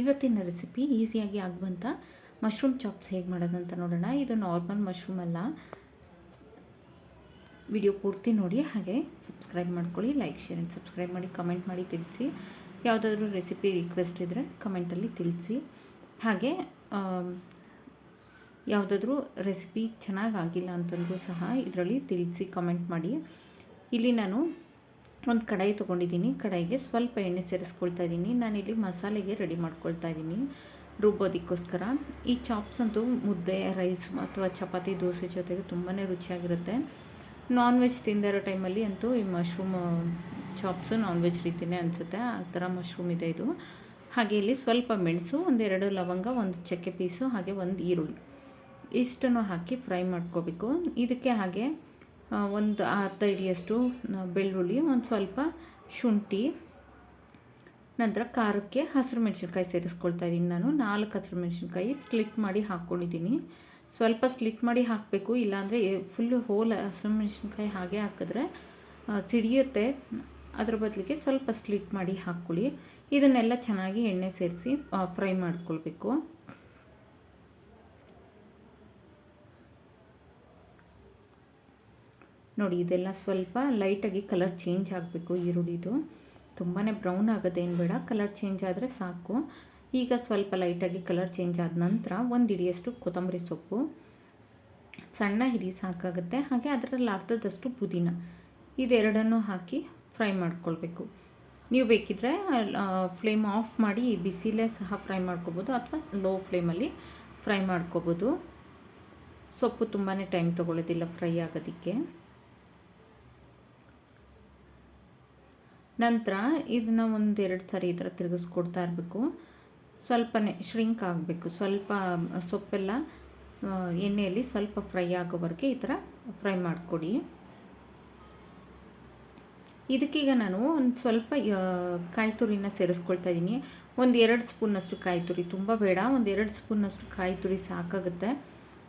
ಇವತ್ತಿನ ರೆಸಿಪಿ ಈಸಿಯಾಗಿ ಆಗುವಂಥ ಮಶ್ರೂಮ್ ಚಾಪ್ಸ್ ಹೇಗೆ ಮಾಡೋದಂತ ನೋಡೋಣ. ಇದು ನಾರ್ಮಲ್ ಮಶ್ರೂಮ್ ಅಲ್ಲ. ವಿಡಿಯೋ ಪೂರ್ತಿ ನೋಡಿ, ಹಾಗೆ ಸಬ್ಸ್ಕ್ರೈಬ್ ಮಾಡ್ಕೊಳ್ಳಿ ಲೈಕ್ ಶೇರ್ ಆ್ಯಂಡ್ ಸಬ್ಸ್ಕ್ರೈಬ್ ಮಾಡಿ ಕಮೆಂಟ್ ಮಾಡಿ ತಿಳಿಸಿ. ಯಾವುದಾದ್ರೂ ರೆಸಿಪಿ ರಿಕ್ವೆಸ್ಟ್ ಇದ್ದರೆ ಕಮೆಂಟಲ್ಲಿ ತಿಳಿಸಿ. ಹಾಗೆ ಯಾವುದಾದ್ರೂ ರೆಸಿಪಿ ಚೆನ್ನಾಗಿ ಆಗಿಲ್ಲ ಅಂತಂದ್ರೂ ಸಹ ಇದರಲ್ಲಿ ತಿಳಿಸಿ ಕಮೆಂಟ್ ಮಾಡಿ. ಇಲ್ಲಿ ನಾನು ಒಂದು ಕಡಾಯಿ ತೊಗೊಂಡಿದ್ದೀನಿ. ಕಡಾಯಿಗೆ ಸ್ವಲ್ಪ ಎಣ್ಣೆ ಸೇರಿಸ್ಕೊಳ್ತಾ ಇದ್ದೀನಿ. ನಾನಿಲ್ಲಿ ಮಸಾಲೆಗೆ ರೆಡಿ ಮಾಡ್ಕೊಳ್ತಾ ಇದ್ದೀನಿ ರುಬ್ಬೋದಕ್ಕೋಸ್ಕರ. ಈ ಚಾಪ್ಸ್ ಅಂತೂ ಮುದ್ದೆ ರೈಸ್ ಅಥವಾ ಚಪಾತಿ, ದೋಸೆ ಜೊತೆಗೆ ತುಂಬಾ ರುಚಿಯಾಗಿರುತ್ತೆ. ನಾನ್ ವೆಜ್ ತಿಂದಿರೋ ಟೈಮಲ್ಲಿ ಅಂತೂ ಈ ಮಶ್ರೂಮ್ ಚಾಪ್ಸು ನಾನ್ ವೆಜ್ ರೀತಿಯೇ ಅನಿಸುತ್ತೆ. ಆ ಥರ ಮಶ್ರೂಮ್ ಇದೆ ಇದು. ಹಾಗೆ ಇಲ್ಲಿ ಸ್ವಲ್ಪ ಮೆಣಸು ಒಂದೆರಡು ಲವಂಗ, ಒಂದು ಚಕ್ಕೆ ಪೀಸು, ಹಾಗೆ ಒಂದು ಈರುಳ್ಳಿ. ಇಷ್ಟನ್ನು ಹಾಕಿ ಫ್ರೈ ಮಾಡ್ಕೋಬೇಕು. ಇದಕ್ಕೆ ಹಾಗೆ ಒಂದು ಅರ್ಧ ಇಡಿಯಷ್ಟು ಬೆಳ್ಳುಳ್ಳಿ, ಒಂದು ಸ್ವಲ್ಪ ಶುಂಠಿ, ನಂತರ ಖಾರಕ್ಕೆ ಹಸಿರು ಮೆಣಸಿನ್ಕಾಯಿ ಸೇರಿಸ್ಕೊಳ್ತಾ ಇದ್ದೀನಿ ನಾನು. ನಾಲ್ಕು ಹಸಿರು ಮೆಣಸಿನ್ಕಾಯಿ ಸ್ಲಿಟ್ ಮಾಡಿ ಹಾಕ್ಕೊಂಡಿದ್ದೀನಿ ಸ್ವಲ್ಪ ಸ್ಲಿಟ್ ಮಾಡಿ ಹಾಕಬೇಕು, ಇಲ್ಲಾಂದರೆ ಫುಲ್ಲು ಹೋಲ್ ಹಸಿರು ಮೆಣಸಿನ್ಕಾಯಿ ಹಾಗೆ ಹಾಕಿದ್ರೆ ಸಿಡಿಯುತ್ತೆ. ಅದ್ರ ಬದಲಿಗೆ ಸ್ವಲ್ಪ ಸ್ಲಿಟ್ ಮಾಡಿ ಹಾಕ್ಕೊಳ್ಳಿ. ಇದನ್ನೆಲ್ಲ ಚೆನ್ನಾಗಿ ಎಣ್ಣೆ ಸೇರಿಸಿ ಫ್ರೈ ಮಾಡ್ಕೊಳ್ಬೇಕು. ನೋಡಿ, ಇದೆಲ್ಲ ಸ್ವಲ್ಪ ಲೈಟಾಗಿ ಕಲರ್ ಚೇಂಜ್ ಆಗಬೇಕು ಈರುಳ್ಳಿದು. ತುಂಬಾ ಬ್ರೌನ್ ಆಗೋದೇನು ಬೇಡ, ಕಲರ್ ಚೇಂಜ್ ಆದರೆ ಸಾಕು. ಈಗ ಸ್ವಲ್ಪ ಲೈಟಾಗಿ ಕಲರ್ ಚೇಂಜ್ ಆದ ನಂತರ ಒಂದು ಹಿಡಿಯಷ್ಟು ಕೊತ್ತಂಬರಿ ಸೊಪ್ಪು. ಸಣ್ಣ ಹಿಡಿ ಸಾಕಾಗುತ್ತೆ, ಹಾಗೆ ಅದರಲ್ಲಿ ಅರ್ಧದಷ್ಟು ಪುದೀನ. ಇದೆರಡನ್ನು ಹಾಕಿ ಫ್ರೈ ಮಾಡ್ಕೊಳ್ಬೇಕು. ನೀವು ಬೇಕಿದ್ರೆ ಫ್ಲೇಮ್ ಆಫ್ ಮಾಡಿ ಬಿಸಿಲೇ ಸಹ ಫ್ರೈ ಮಾಡ್ಕೋಬೋದು, ಅಥವಾ ಲೋ ಫ್ಲೇಮಲ್ಲಿ ಫ್ರೈ ಮಾಡ್ಕೋಬೋದು. ಸೊಪ್ಪು ತುಂಬಾ ಟೈಮ್ ತೊಗೊಳ್ಳೋದಿಲ್ಲ ಫ್ರೈ ಆಗೋದಕ್ಕೆ. ನಂತರ ಇದನ್ನು ಒಂದೆರಡು ಸಾರಿ ಈ ಥರ ತಿರುಗಿಸ್ಕೊಡ್ತಾ ಇರಬೇಕು. ಸ್ವಲ್ಪನೇ ಶ್ರಿಂಕ್ ಆಗಬೇಕು. ಸ್ವಲ್ಪ ಸೊಪ್ಪೆಲ್ಲ ಎಣ್ಣೆಯಲ್ಲಿ ಸ್ವಲ್ಪ ಫ್ರೈ ಆಗೋವರೆಗೆ ಈ ಥರ ಫ್ರೈ ಮಾಡಿಕೊಡಿ. ಇದಕ್ಕೀಗ ನಾನು ಒಂದು ಸ್ವಲ್ಪ ಕಾಯಿ ತುರಿನ ಸೇರಿಸ್ಕೊಳ್ತಾ ಇದ್ದೀನಿ. ಒಂದು ಎರಡು ಸ್ಪೂನಷ್ಟು ಕಾಯಿ ತುರಿ ತುಂಬ ಬೇಡ. ಒಂದು ಎರಡು ಸ್ಪೂನಷ್ಟು ಕಾಯಿ ತುರಿ ಸಾಕಾಗುತ್ತೆ.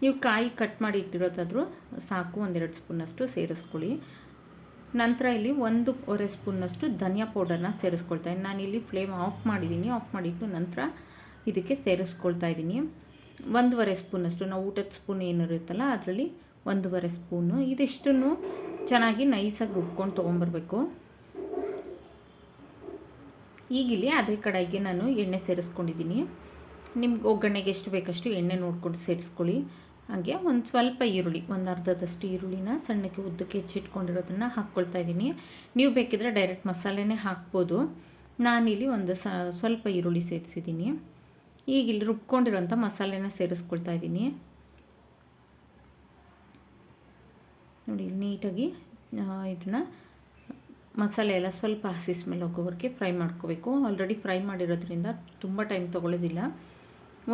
ನೀವು ಕಾಯಿ ಕಟ್ ಮಾಡಿ ಇಟ್ಟಿರೋದಾದರೂ ಸಾಕು. ಒಂದೆರಡು ಸ್ಪೂನಷ್ಟು ಸೇರಿಸ್ಕೊಳ್ಳಿ. ನಂತರ ಇಲ್ಲಿ ಒಂದೂವರೆ ಸ್ಪೂನಷ್ಟು ಧನಿಯಾ ಪೌಡರ್ನ ಸೇರಿಸ್ಕೊಳ್ತಾ ಇದ್ದೀನಿ. ನಾನಿಲ್ಲಿ ಫ್ಲೇಮ್ ಆಫ್ ಮಾಡಿದ್ದೀನಿ. ಆಫ್ ಮಾಡಿಟ್ಟು ನಂತರ ಇದಕ್ಕೆ ಸೇರಿಸ್ಕೊಳ್ತಾ ಇದ್ದೀನಿ. ಒಂದೂವರೆ ಸ್ಪೂನಷ್ಟು, ನಾವು ಊಟದ ಸ್ಪೂನ್ ಏನಿರುತ್ತಲ್ಲ ಅದರಲ್ಲಿ ಒಂದೂವರೆ ಸ್ಪೂನು. ಇದಿಷ್ಟನ್ನು ಚೆನ್ನಾಗಿ ನೈಸಾಗಿ ರುಬ್ಕೊಂಡು ತೊಗೊಂಬರ್ಬೇಕು. ಈಗಿಲ್ಲಿ ಅದೇ ಕಡೆಗೆ ನಾನು ಎಣ್ಣೆ ಸೇರಿಸ್ಕೊಂಡಿದ್ದೀನಿ. ನಿಮ್ಗೆ ಒಗ್ಗರಣೆಗೆ ಎಷ್ಟು ಬೇಕಷ್ಟು ಎಣ್ಣೆ ನೋಡ್ಕೊಂಡು ಸೇರಿಸ್ಕೊಳ್ಳಿ. ಹಾಗೆ ಒಂದು ಸ್ವಲ್ಪ ಈರುಳ್ಳಿ, ಒಂದು ಅರ್ಧದಷ್ಟು ಈರುಳ್ಳಿನ ಸಣ್ಣಕ್ಕೆ ಉದ್ದಕ್ಕೆ ಹೆಚ್ಚಿಟ್ಕೊಂಡಿರೋದನ್ನು ಹಾಕ್ಕೊಳ್ತಾ ಇದ್ದೀನಿ. ನೀವು ಬೇಕಿದ್ರೆ ಡೈರೆಕ್ಟ್ ಮಸಾಲೆನೇ ಹಾಕ್ಬೋದು. ನಾನಿಲ್ಲಿ ಒಂದು ಸ್ವಲ್ಪ ಈರುಳ್ಳಿ ಸೇರಿಸಿದ್ದೀನಿ. ಈಗ ಇಲ್ಲಿ ರುಬ್ಕೊಂಡಿರೋಂಥ ಮಸಾಲೆನ ಸೇರಿಸ್ಕೊಳ್ತಾ ಇದ್ದೀನಿ. ನೋಡಿ ನೀಟಾಗಿ ಇದನ್ನು ಮಸಾಲೆ ಎಲ್ಲ ಸ್ವಲ್ಪ ಹಸಿ ಸ್ಮೆಲ್ ಹೋಗೋವರೆಗೆ ಫ್ರೈ ಮಾಡ್ಕೋಬೇಕು. ಆಲ್ರೆಡಿ ಫ್ರೈ ಮಾಡಿರೋದ್ರಿಂದ ತುಂಬ ಟೈಮ್ ತೊಗೊಳ್ಳೋದಿಲ್ಲ.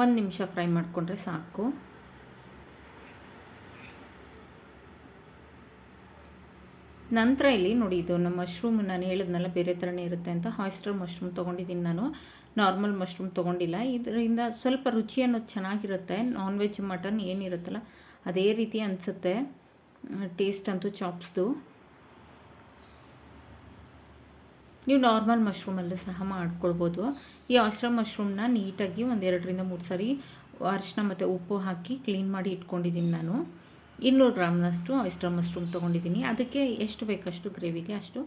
ಒಂದು ನಿಮಿಷ ಫ್ರೈ ಮಾಡಿಕೊಂಡ್ರೆ ಸಾಕು. ನಂತರ ಇಲ್ಲಿ ನೋಡಿ, ಇದು ನಮ್ಮ ಮಶ್ರೂಮ್ ನಾನು ಹೇಳಿದ್ನಲ್ಲ, ಬೇರೆ ಥರನೇ ಇರುತ್ತೆ ಅಂತ. ಹಾಯ್ಸ್ಟರ್ ಮಶ್ರೂಮ್ ತೊಗೊಂಡಿದ್ದೀನಿ ನಾನು. ನಾರ್ಮಲ್ ಮಶ್ರೂಮ್ ತೊಗೊಂಡಿಲ್ಲ. ಇದರಿಂದ ಸ್ವಲ್ಪ ರುಚಿ ಅನ್ನೋದು ಚೆನ್ನಾಗಿರುತ್ತೆ. ನಾನ್ ವೆಜ್ ಮಟನ್ ಏನಿರುತ್ತಲ್ಲ, ಅದೇ ರೀತಿ ಅನಿಸುತ್ತೆ. ಟೇಸ್ಟ್ ಅಂತೂ ಚಾಪ್ಸ್ದು ನೀವು ನಾರ್ಮಲ್ ಮಶ್ರೂಮಲ್ಲೂ ಸಹ ಮಾಡ್ಕೊಳ್ಬೋದು. ಈ ಆಸ್ಟ್ರಾ ಮಶ್ರೂಮ್ನ ನೀಟಾಗಿ ಒಂದೆರಡರಿಂದ ಮೂರು ಸಾರಿ ಅರಿಶಿನ ಮತ್ತು ಉಪ್ಪು ಹಾಕಿ ಕ್ಲೀನ್ ಮಾಡಿ ಇಟ್ಕೊಂಡಿದ್ದೀನಿ ನಾನು. ಇನ್ನೂರು ಗ್ರಾಮ್ನಷ್ಟು ಆಯಿಸ್ಟರ್ ಮಶ್ರೂಮ್ ತೊಗೊಂಡಿದ್ದೀನಿ. ಅದಕ್ಕೆ ಎಷ್ಟು ಬೇಕಷ್ಟು ಗ್ರೇವಿಗೆ ಅಷ್ಟು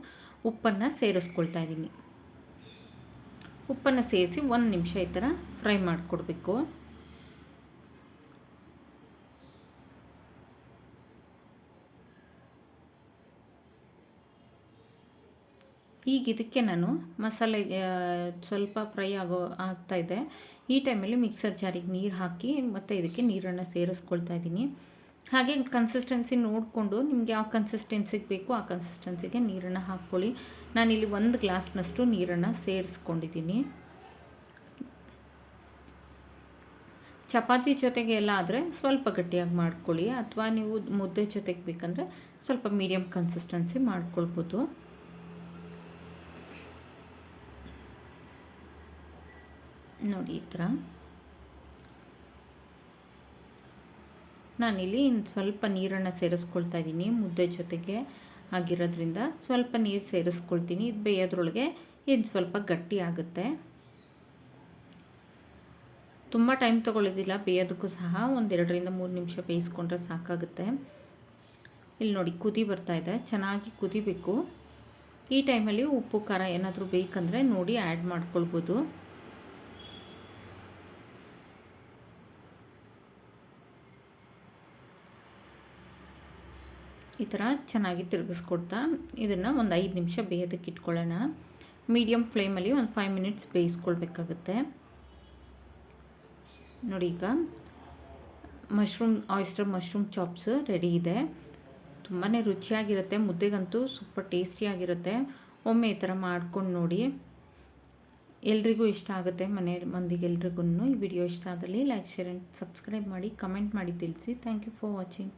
ಉಪ್ಪನ್ನು ಸೇರಿಸ್ಕೊಳ್ತಾ ಇದ್ದೀನಿ. ಉಪ್ಪನ್ನು ಸೇರಿಸಿ ಒಂದು ನಿಮಿಷ ಈ ಥರ ಫ್ರೈ ಮಾಡಿಕೊಡ್ಬೇಕು. ಈಗ ಇದಕ್ಕೆ ನಾನು ಮಸಾಲೆ ಸ್ವಲ್ಪ ಫ್ರೈ ಆಗೋ ಆಗ್ತಾಯಿದೆ ಈ ಟೈಮಲ್ಲಿ ಮಿಕ್ಸರ್ ಜಾರಿಗೆ ನೀರು ಹಾಕಿ ಮತ್ತು ಇದಕ್ಕೆ ನೀರನ್ನು ಸೇರಿಸ್ಕೊಳ್ತಾ ಇದ್ದೀನಿ. ಹಾಗೆ ಕನ್ಸಿಸ್ಟೆನ್ಸಿ ನೋಡಿಕೊಂಡು ನಿಮಗೆ ಯಾವ ಕನ್ಸಿಸ್ಟೆನ್ಸಿಗೆ ಬೇಕು ಆ ಕನ್ಸಿಸ್ಟೆನ್ಸಿಗೆ ನೀರನ್ನು ಹಾಕ್ಕೊಳ್ಳಿ. ನಾನಿಲ್ಲಿ ಒಂದು ಗ್ಲಾಸ್ನಷ್ಟು ನೀರನ್ನು ಸೇರಿಸ್ಕೊಂಡಿದ್ದೀನಿ. ಚಪಾತಿ ಜೊತೆಗೆ ಎಲ್ಲ ಆದರೆ ಸ್ವಲ್ಪ ಗಟ್ಟಿಯಾಗಿ ಮಾಡ್ಕೊಳ್ಳಿ ಅಥವಾ ನೀವು ಮುದ್ದೆ ಜೊತೆಗೆ ಬೇಕಂದರೆ ಸ್ವಲ್ಪ ಮೀಡಿಯಮ್ ಕನ್ಸಿಸ್ಟೆನ್ಸಿ ಮಾಡ್ಕೊಳ್ಬೋದು. ನೋಡಿ ಈ ಥರ. ನಾನಿಲ್ಲಿ ಇನ್ನು ಸ್ವಲ್ಪ ನೀರನ್ನು ಸೇರಿಸ್ಕೊಳ್ತಾ ಇದ್ದೀನಿ ಮುದ್ದೆ ಜೊತೆಗೆ ಆಗಿರೋದ್ರಿಂದ. ಸ್ವಲ್ಪ ನೀರು ಸೇರಿಸ್ಕೊಳ್ತೀನಿ. ಇದು ಬೇಯೋದ್ರೊಳಗೆ ಇನ್ನು ಸ್ವಲ್ಪ ಗಟ್ಟಿ ಆಗುತ್ತೆ. ತುಂಬ ಟೈಮ್ ತೊಗೊಳ್ಳೋದಿಲ್ಲ ಬೇಯೋದಕ್ಕೂ ಸಹ ಒಂದೆರಡರಿಂದ ಮೂರು ನಿಮಿಷ ಬೇಯಿಸ್ಕೊಂಡ್ರೆ ಸಾಕಾಗುತ್ತೆ. ಇಲ್ಲಿ ನೋಡಿ, ಕುದಿ ಬರ್ತಾ ಇದೆ. ಚೆನ್ನಾಗಿ ಕುದಿಬೇಕು. ಈ ಟೈಮಲ್ಲಿ ಉಪ್ಪು, ಖಾರ ಏನಾದರೂ ಬೇಕಂದರೆ ನೋಡಿ ಆ್ಯಡ್ ಮಾಡ್ಕೊಳ್ಬೋದು. ಈ ಥರ ಚೆನ್ನಾಗಿ ತಿರುಗಿಸ್ಕೊಡ್ತಾ ಇದನ್ನು ಒಂದು ಐದು ನಿಮಿಷ ಬೇಯೋದಕ್ಕೆ ಇಟ್ಕೊಳ್ಳೋಣ. ಮೀಡಿಯಮ್ ಫ್ಲೇಮಲ್ಲಿ ಒಂದು ಫೈವ್ ಮಿನಿಟ್ಸ್ ಬೇಯಿಸ್ಕೊಳ್ಬೇಕಾಗುತ್ತೆ. ನೋಡಿ ಈಗ mushroom, oyster mushroom chops ready ಇದೆ. ತುಂಬಾ ರುಚಿಯಾಗಿರುತ್ತೆ, ಮುದ್ದೆಗಂತೂ ಸೂಪರ್ ಟೇಸ್ಟಿಯಾಗಿರುತ್ತೆ. ಒಮ್ಮೆ ಈ ಥರ ಮಾಡ್ಕೊಂಡು ನೋಡಿ. ಎಲ್ರಿಗೂ ಇಷ್ಟ ಆಗುತ್ತೆ, ಮನೆ ಮಂದಿಗೆ ಎಲ್ರಿಗೂ ಈ ವಿಡಿಯೋ ಇಷ್ಟ ಆದಲ್ಲಿ ಲೈಕ್, ಶೇರ್, ಆ್ಯಂಡ್ ಸಬ್ಸ್ಕ್ರೈಬ್ ಮಾಡಿ, ಕಮೆಂಟ್ ಮಾಡಿ ತಿಳಿಸಿ. Thank you for watching.